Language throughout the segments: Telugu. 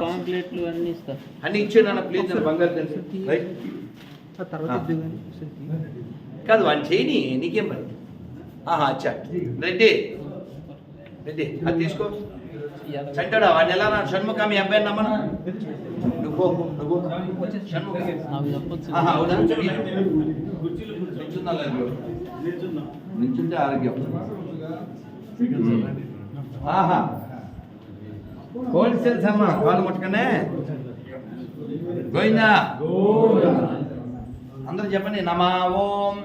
పాంప్లెట్లు అన్నీ ఇస్తా. అన్ని ఇచ్చాడు అన్న ప్లీజ్ నన్ను బంగారు తెలుసు రైట్. తర్వాత ఆ. ఇద్దు కానీ ఒకసారి తీ. కాదు వాడిని చేయని నీకేం పని? ఆహా అచ్చా. రెడ్డి. రెడ్డి అది తీసుకో. చంటాడా వాడిని ఎలా నా షణ్ముఖ మీ అబ్బాయి నమ్మను? నువ్వు నువ్వు షణ్ముఖ. ఆహా అవునా? నిల్చున్నా. నిల్చుంటే ఆరోగ్యం. ఆహా. హోల్సేల్ సమ్మా కాలు ముట్టుకనే. గోవిందా. అందరూ చెప్పండి నమా ఓం.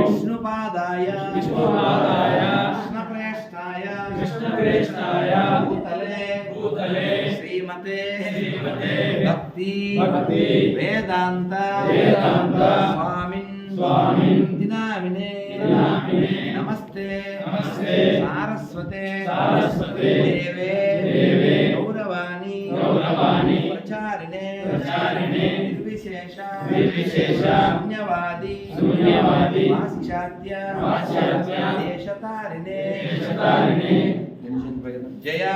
విష్ణుపాదాయ విష్ణుపాదాయ కృష్ణప్రేష్టాయ కృష్ణప్రేష్టాయ భూతలే. భూతలే. శ్రీమతే. శ్రీమతే. భక్తి. భక్తి. వేదాంత. వేదాంత. స్వామిన్. స్వామిన్. దినామినే దినామినే నమస్తే. సారస్వతే. దేవే. గౌరవాణి. ప్రచారిణే. నిర్విశేష. శూన్యవాది. పాశ్చాత్య. దేశతారిణే. జయ.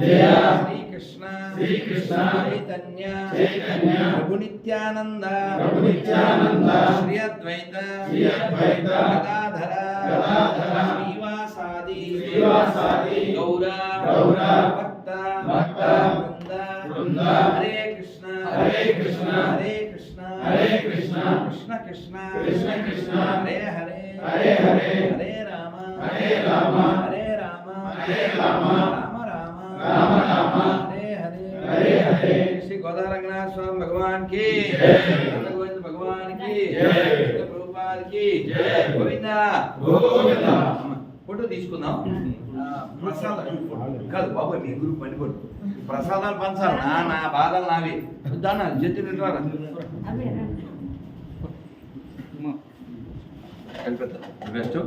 జయ. శ్రీకృష్ణ శ్రీకృష్ణ. చైతన్య. చైతన్య. ప్రభు నిత్యానంద ప్రభు నిత్యానంద శ్రీ అద్వైత శ్రీ అద్వైత గదాధర. గదాధర. శ్రీవాసాది శ్రీవాసాది గౌర. గౌర. భక్త. భక్త. బృంద బృంద హరే కృష్ణ. హరే కృష్ణ. హరే కృష్ణ. హరే కృష్ణ. కృష్ణ కృష్ణ. శ్రీ గోదారంగనాథ స్వామి భగవాన్కి. గోవింద భగవాన్కి. గోవింద. గోవింద. ఫోటో తీసుకుందాం. ప్రసాదం. కాదు బాబు మీ గురువు పండిపోడు. ప్రసాదాలు పంచాలి. నా నా బాధలు నావి. జట్టు కలిపేద్దాం బెస్ట్.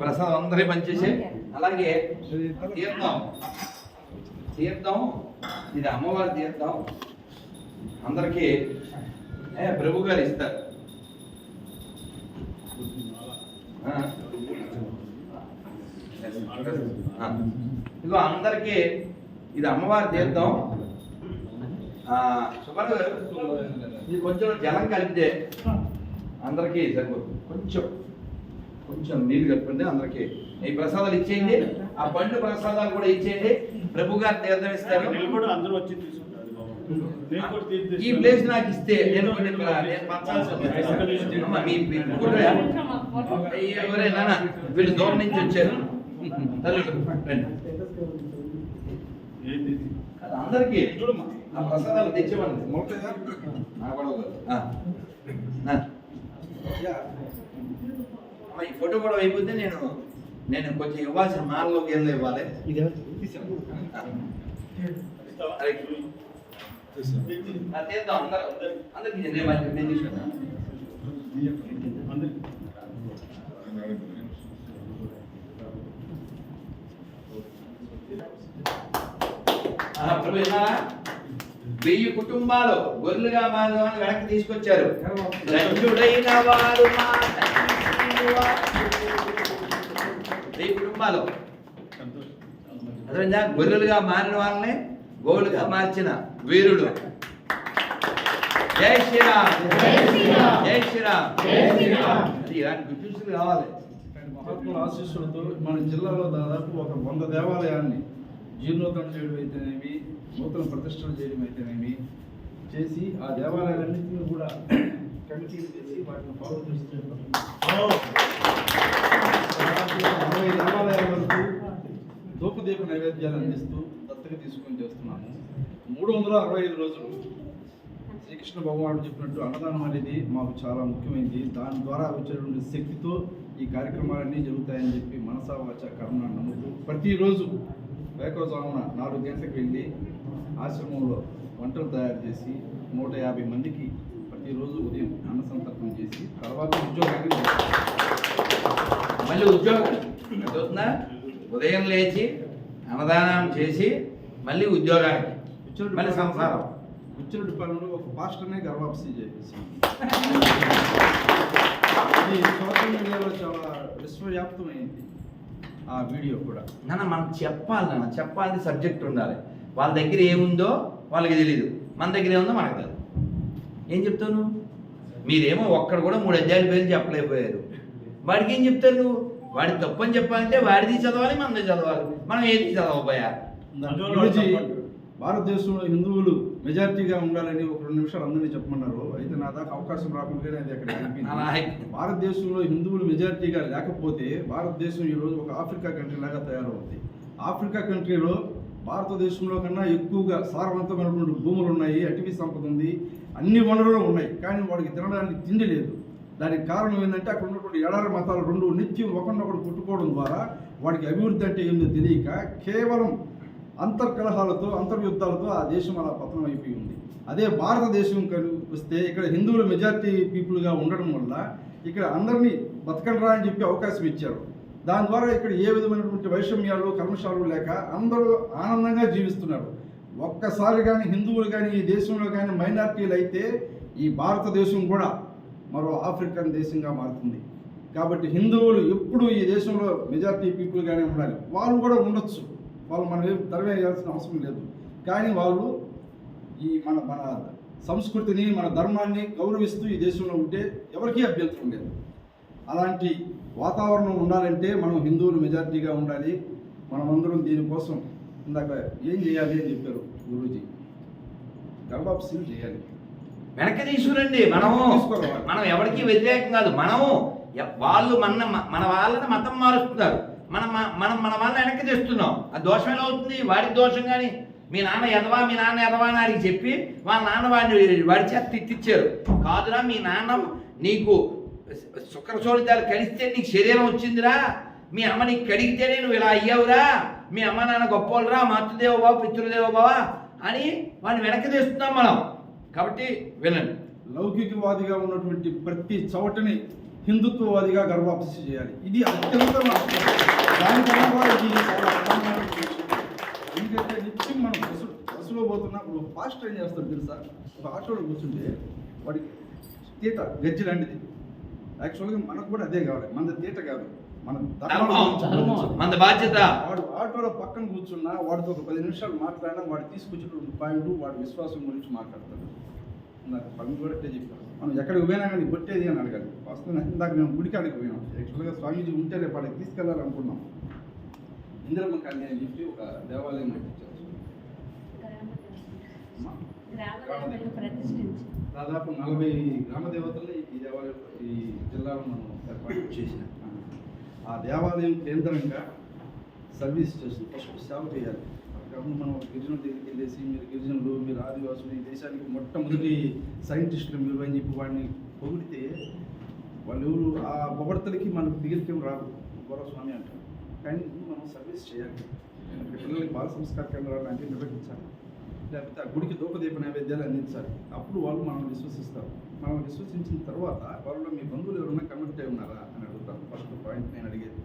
ప్రసాదం అందరి పంచేసి. అలాగే తీర్థం. తీర్థం ఇది అమ్మవారి తీర్థం. అందరికీ ఏ, ప్రభు గారు ఇస్తారు. ఇదిగో అందరికీ ఇది అమ్మవారి తీర్థం. ఆ, సుబ్బారావు గారు, ఇది కొంచెం జలం కలిపితే అందరికీ సరిపోతుంది. కొంచెం. కొంచెం నీళ్ళు కలుపుకుంటే అందరికీ ఈ ప్రసాదాలు ఇచ్చేయండి ఆ పండు ప్రసాదాలు కూడా ఇచ్చేయండి ప్రభు గారు తీర్థం ఇస్తారు ఈ ప్లేస్ నాకు ఇస్తే నేను కొన్ని ప్ర- నేను పంచాల్సి ఉంది. అమ్మ, మీ మీ కుర్రయా? అయ్య, ఎవరే నాన్న వీళ్ళు దూరం నుంచి వచ్చారు అందరికీ. ఆ ప్రసాదాలు తెచ్చేవాడి నా గొడవ కాదు. ఆ. నా. అమ్మ, ఈ ఫోటో కూడా అయిపోతే నేను నేను కొంచెం ఇవ్వాల్సిన మాలలోకి వెళ్ళి ఇవ్వాలి. ఇదే ప్రభు విన్నారా? వెయ్యి కుటుంబాలు గొర్రెలుగా మాధవాన్ని వెనక్కి తీసుకొచ్చారు. వారు వారు. వెయ్యి కుటుంబాలు సంతోషం. అర్థమైందా గొర్రెలుగా మారిన వాళ్ళని గోవులుగా మార్చిన వీరుడు. జై శ్రీరామ్ జై శ్రీరామ్. అది ఇలాంటి గుర్తింపులు కావాలి మహాత్ముల ఆశీస్సులతో మన జిల్లాలో దాదాపు ఒక వంద దేవాలయాన్ని జీర్ణోద్ధరణ చేయడం అయితేనేమి నూతన ప్రతిష్టలు చేయడం అయితేనేమి చేసి ఆ దేవాలయాలన్నింటినీ కూడా కమిటీలు చేసి వాటిని ఫాలో చేస్తున్నాం అరవై దేవాలయాల వరకు నైవేద్యాలు అందిస్తూ దత్తక తీసుకొని చేస్తున్నాము మూడు వందల అరవై ఐదు రోజులు. శ్రీకృష్ణ భగవానుడు చెప్పినట్టు అన్నదానం అనేది మాకు చాలా ముఖ్యమైనది. దాని ద్వారా వచ్చేటువంటి శక్తితో ఈ కార్యక్రమాలన్నీ జరుగుతాయని చెప్పి మనసా వాచ కర్మ నమ్ముతూ ప్రతిరోజు వేకోజామున నాలుగు గంటలకు వెళ్ళి ఆశ్రమంలో వంటలు తయారు చేసి నూట యాభై మందికి ప్రతిరోజు ఉదయం అన్న సంతర్పణ చేసి తర్వాత ఉద్యోగానికి. మళ్ళీ ఉద్యోగం అవుతుందా ఉదయం లేచి అన్నదానం చేసి మళ్ళీ ఉద్యోగానికి మళ్ళీ సంసారం. ఉచ్చిరెడ్డి పాలనలో ఒక పాస్టర్నే గర్వాప్సి చేసేసి. సోషల్ మీడియాలో చాలా విశ్వవ్యాప్తమైంది ఆ వీడియో కూడా. నాన్న మనం చెప్పాలి నాన్న చెప్పాలని సబ్జెక్ట్ ఉండాలి. వాళ్ళ దగ్గర ఏముందో వాళ్ళకి తెలియదు మన దగ్గర ఏముందో మనకు తెలియదు ఏం చెప్తావు నువ్వు మీరేమో ఒక్కడ కూడా మూడు అధ్యాయుల పేర్లు చెప్పలేకపోయారు. వాడికి ఏం చెప్తారు నువ్వు? వాడి తప్పని చెప్పాలంటే వాడిది చదవాలి మనది చదవాలి. మనం ఏది చదవబోయా భారతదేశంలో హిందువులు మెజారిటీగా ఉండాలని ఒక రెండు నిమిషాలు అందరినీ చెప్పమన్నారు. అయితే నా దాకా అవకాశం రాకుండానే అది అక్కడ భారతదేశంలో హిందువులు మెజారిటీగా లేకపోతే భారతదేశం ఈరోజు ఒక ఆఫ్రికా కంట్రీ లాగా తయారవుతుంది ఆఫ్రికా కంట్రీలో భారతదేశంలో కన్నా ఎక్కువగా సారవంతమైనటువంటి భూములు ఉన్నాయి అటవీ సంపద ఉంది అన్ని వనరులు ఉన్నాయి కానీ వాడికి తినడానికి తిండి లేదు. దానికి కారణం ఏంటంటే అక్కడ ఉన్నటువంటి ఎడారి మతాలు రెండు నిత్యం ఒకరినొకరు కొట్టుకోవడం ద్వారా వాడికి అభివృద్ధి అంటే ఏందో తెలియక కేవలం అంతర్కలహాలతో అంతర్యుద్ధాలతో ఆ దేశం అలా పతనం అయిపోయి ఉంది. అదే భారతదేశం కను వస్తే ఇక్కడ హిందువులు మెజారిటీ పీపుల్గా ఉండడం వల్ల ఇక్కడ అందరినీ బతకండ్రా అని చెప్పి అవకాశం ఇచ్చారు. దాని ద్వారా ఇక్కడ ఏ విధమైనటువంటి వైషమ్యాలు కల్మషాలు లేక అందరూ ఆనందంగా జీవిస్తున్నారు. ఒక్కసారి కానీ హిందువులు కానీ ఈ దేశంలో కానీ మైనార్టీలు అయితే ఈ భారతదేశం కూడా మరో ఆఫ్రికన్ దేశంగా మారుతుంది. కాబట్టి హిందువులు ఎప్పుడూ ఈ దేశంలో మెజారిటీ పీపుల్గానే ఉండాలి. వాళ్ళు కూడా ఉండొచ్చు. వాళ్ళు మనం ఏం తరవేయాల్సిన అవసరం లేదు. కానీ వాళ్ళు ఈ మన మన సంస్కృతిని మన ధర్మాన్ని గౌరవిస్తూ ఈ దేశంలో ఉంటే ఎవరికీ అభ్యంతరం లేదు. అలాంటి వాతావరణం ఉండాలంటే మనం హిందువులు మెజార్టీగా ఉండాలి. మనమందరం దీనికోసం ఇందాక ఏం చేయాలి అని చెప్పారు గురూజీ? గర్భాప్సీలు చేయాలి. వెనక్కి తీసుకురండి మనము. మనం ఎవరికి వ్యతిరేకం కాదు మనము. వాళ్ళు మన మన వాళ్ళని మతం మారుస్తున్నారు. మనం మనం మన వాళ్ళని వెనక్కి తెస్తున్నాం. ఆ దోషం ఎలా అవుతుంది? వాడి దోషం కానీ మీ నాన్న ఎదవా మీ నాన్న ఎదవా అని వాడికి చెప్పి వాళ్ళ నాన్న వాడిని వాడి చేత తిట్టించారు కాదురా మీ నాన్న నీకు శుక్రశోళితాలు కలిస్తే నీకు శరీరం వచ్చిందిరా. మీ అమ్మ నీకు కడిగితేనే నువ్వు ఇలా అయ్యావురా. మీ అమ్మ నాన్న గొప్పవాళ్ళరా మాతృదేవ బావ పితృదేవ బావ అని వాడిని వెనక్కి తీస్తున్నాం మనం. కాబట్టి వినండి. లౌకికవాదిగా ఉన్నటువంటి ప్రతి చోటని హిందుత్వవాదిగా గర్భాప్సి చేయాలి. ఇది అత్యంత దానికన్నా కూడా ఇది ఎందుకంటే నిత్యం మనం బస్సు బస్సులో పోతున్నప్పుడు ఫాస్ట్ ట్రైన్ చేస్తాడు తెలుసా? ఒక ఆటోలో కూర్చుంటే వాడికి తీట గజ్జి లాంటిది. యాక్చువల్గా మనకు కూడా అదే కావాలి. మన తీట కాదు. మన బాధ్యత. వాడు ఆటోలో పక్కన కూర్చున్నా వాడితో ఒక పది నిమిషాలు మాట్లాడినా వాడు తీసుకొచ్చిన పాయింట్ వాడి విశ్వాసం గురించి మాట్లాడతాడు. నాకు పని కూడా అట్టే చెప్పారు మనం ఎక్కడికి పోయినా కానీ కొట్టేది అని అడగాలి. వాస్తవం ఇందాక మేము గుడికాడికి పోయినాం. యాక్చువల్గా స్వామీజీ ఉంటే రేపు వాడికి తీసుకెళ్ళాలనుకున్నాం ఇందిరమ్మ కాలనీ అని చెప్పి ఒక దేవాలయం కట్టించారు. అమ్మా. గ్రామదేవతలను ప్రతిష్ఠించి. దాదాపు నలభై గ్రామ దేవతల్ని ఈ దేవాలయం ఈ జిల్లాలో మనం ఏర్పాటు చేసిన. ఆ దేవాలయం కేంద్రంగా సర్వీస్ చేస్తుంది ఫస్ట్ సేవ చేయాలి. కాబట్టి మనం ఒక గిరిజనుల దగ్గరికి వెళ్ళేసి మీరు గిరిజనులు మీరు ఆదివాసులు ఈ దేశానికి మొట్టమొదటి సైంటిస్టులు మీరు అని చెప్పి వాడిని పొగిడితే వాళ్ళు ఎవరు ఆ పొగడతలకి మనకు దిగిరికేం రాదు. గౌరవస్వామి అంటారు. కానీ మనం సర్వీస్ చేయాలి. పిల్లలకి బాల సంస్కార కేంద్రాలు లాంటివి నిర్వహించాలి. లేకపోతే ఆ గుడికి దూపదీప నైవేద్యాలు అందించాలి. అప్పుడు వాళ్ళు మనం విశ్వసిస్తారు. మనం విశ్వసించిన తర్వాత వాళ్ళు మీ బంధువులు ఎవరైనా కనెక్ట్ అయి ఉన్నారా అని అడుగుతాను ఫస్ట్ పాయింట్ నేను అడిగేది.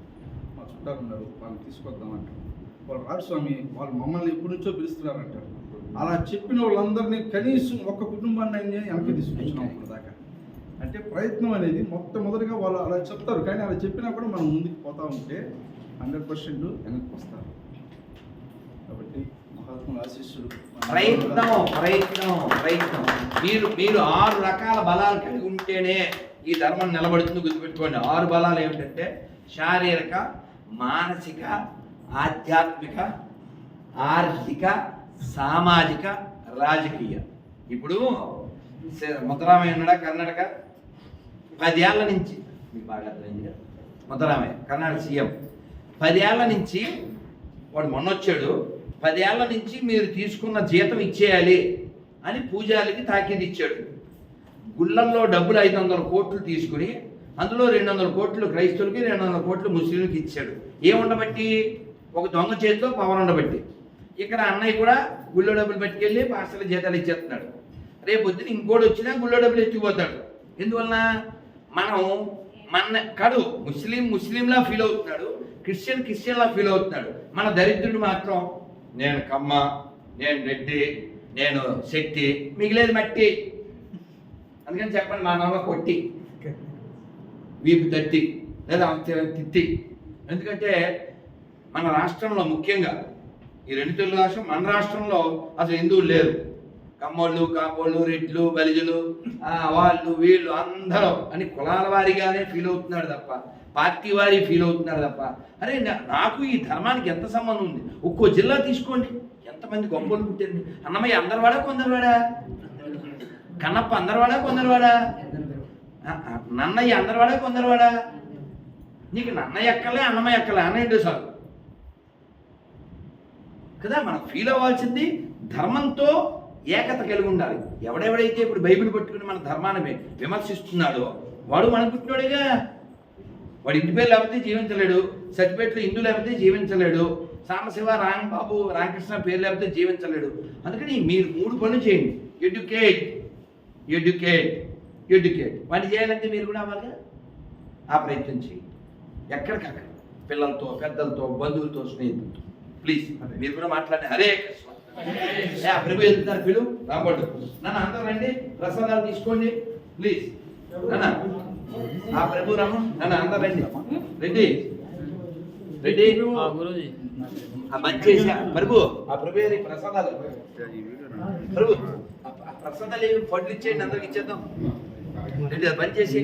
మా చుట్టాలు ఉన్నారు. వాళ్ళని తీసుకొద్దాం అంటారు వాళ్ళు రాడు స్వామి వాళ్ళు మమ్మల్ని ఎప్పటి నుంచో పిలుస్తున్నారంటారు. అలా చెప్పిన వాళ్ళందరినీ కనీసం ఒక్క కుటుంబాన్ని అయినా వెనక్కి తీసుకొచ్చినాం ఇప్పుడు దాకా. అంటే ప్రయత్నం అనేది మొట్టమొదటిగా వాళ్ళు అలా చెప్తారు. కానీ అలా చెప్పినా కూడా మనం ముందుకు పోతా ఉంటే హండ్రెడ్ పర్సెంట్ వెనక్కి వస్తారు. కాబట్టి ప్రయత్నం ప్రయత్నం ప్రయత్నం మీరు మీరు ఆరు రకాల బలాలు కలిగి ఉంటేనే ఈ ధర్మం నిలబడుతుంది గుర్తుపెట్టుకోండి. ఆరు బలాలు ఏమిటంటే శారీరక మానసిక ఆధ్యాత్మిక ఆర్థిక సామాజిక రాజకీయ. ఇప్పుడు సే- ముద్దరామయ్య ఉన్నాడా? కర్ణాటక? పదేళ్ళ నుంచి మీకు బాగా అర్థమైంది కదా ముద్దరామయ్య కర్ణాటక సీఎం. పదేళ్ళ నుంచి వాడు మొన్న వచ్చాడు పదేళ్ళ నుంచి మీరు తీసుకున్న జీతం ఇచ్చేయాలి అని పూజారికి తాకీదు ఇచ్చాడు. గుళ్ళల్లో డబ్బులు ఐదు వందల కోట్లు తీసుకుని అందులో రెండు వందల కోట్లు క్రైస్తవులకి రెండు వందల కోట్లు ముస్లింలకి ఇచ్చాడు. ఏముండబట్టి ఒక దొంగ చేతిలో పవన్ ఉండబట్టి. ఇక్కడ అన్నయ్య కూడా గుళ్ళో డబ్బులు పట్టుకెళ్ళి పాస్టర్ల జీతాలు ఇచ్చేస్తున్నాడు. రేపు పొద్దున ఇంకోటి వచ్చినా గుళ్ళో డబ్బులు ఎత్తిపోతాడు ఎందువలన? మనం మన కడు ముస్లిం ముస్లింలా ఫీల్ అవుతున్నాడు క్రిస్టియన్ క్రిస్టియన్లా ఫీల్ అవుతున్నాడు. మన దరిద్రుడు మాత్రం నేను కమ్మ నేను రెడ్డి నేను శక్తి మిగిలేదు మట్టి. అందుకని చెప్పండి మా నాన్న కొట్టి. వీపు తట్టి లేదా అంతే తిత్తి ఎందుకంటే మన రాష్ట్రంలో ముఖ్యంగా ఈ రెండు తెలుగు రాష్ట్రం మన రాష్ట్రంలో అసలు హిందువులు లేరు. కమ్మోళ్ళు కాపోళ్ళు రెడ్లు బలిజులు వాళ్ళు వీళ్ళు అందరూ అని కులాల వారిగానే ఫీల్ అవుతున్నాడు తప్ప పార్టీ వారి ఫీల్ అవుతున్నారు తప్ప. అరే నాకు ఈ ధర్మానికి ఎంత సంబంధం ఉంది? ఒక్కో జిల్లా తీసుకోండి. ఎంతమంది గొప్పలు పుట్టింది? అన్నమయ్య అందరివాడా కొందరివాడా? కన్నప్ప అందరివాడా కొందరివాడా? నన్నయ్య అందరివాడా కొందరివాడా? నీకు నన్నయ్య ఎక్కలే అన్నమయ్య ఎక్కలే అనండి సార్ కదా మనం ఫీల్ అవ్వాల్సింది ధర్మంతో ఏకత కలిగి ఉండాలి. ఎవడెవడైతే ఇప్పుడు బైబిల్ పట్టుకుని మన ధర్మాన్ని విమర్శిస్తున్నాడో వాడు మన పుట్టినోడేగా? వాడి ఇంటి పేరు లేకపోతే జీవించలేడు సర్టిఫికేట్లో ఇందు లేకపోతే జీవించలేడు సామశివ రాంబాబు రామకృష్ణ పేరు లేకపోతే జీవించలేడు. అందుకని మీరు మూడు పనులు చేయండి. ఎడ్యుకేట్ ఎడ్యుకేట్ ఎడ్యుకేట్ వాడిని చేయాలంటే మీరు కూడా అవ్వాలి ఆ ప్రయత్నం చేయండి. ఎక్కడికక్కడ. పిల్లలతో పెద్దలతో బంధువులతో స్నేహితులతో. ప్లీజ్ మీరు కూడా మాట్లాడండి. హరే కృష్ణ. ప్రభు వెళ్తున్నారు పిలు రాబడ్డు నన్ను అందరూ రండి. ప్రసాదాలు తీసుకోండి. ప్లీజ్ నాన్న ఆ ప్రభు రాము నన్ను అందరూ రండి. రెడ్డి రెడ్డి ఆ, గురూజీ. ఆ మంచి చేసా ప్రభు ఆ ప్రభు గారి ప్రసాదాలు. ప్రభు ఆ- ప్రసాదాలు ఏమి పళ్ళు ఇచ్చేయండి అందరికి ఇచ్చేద్దాం. రెడ్డి అది చేసి.